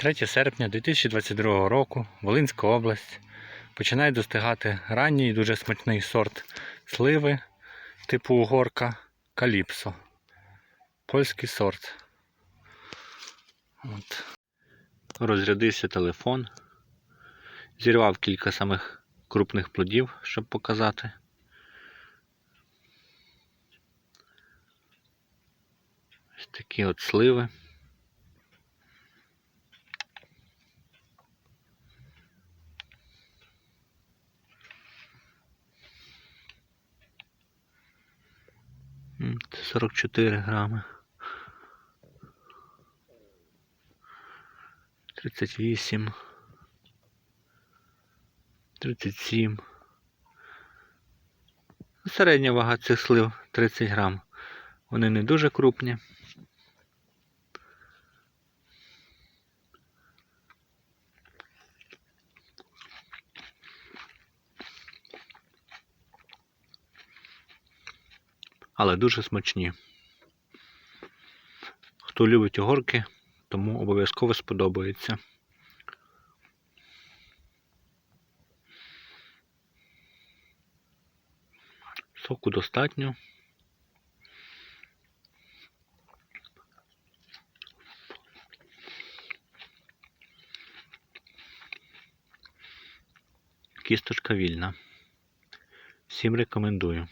3 серпня 2022 року Волинська область починає достигати ранній і дуже смачний сорт сливи типу угорка Каліпсо. Польський сорт. От. Розрядився телефон. Зірвав кілька самих крупних плодів, щоб показати. Ось такі от сливи. Це 44 грами. 38. 37. Середня вага цих слив 30 грам. Вони не дуже крупні. Але дуже смачні. Хто любить огорки, тому обов'язково сподобається. Соку достатньо. Кісточка вільна. Всім рекомендую.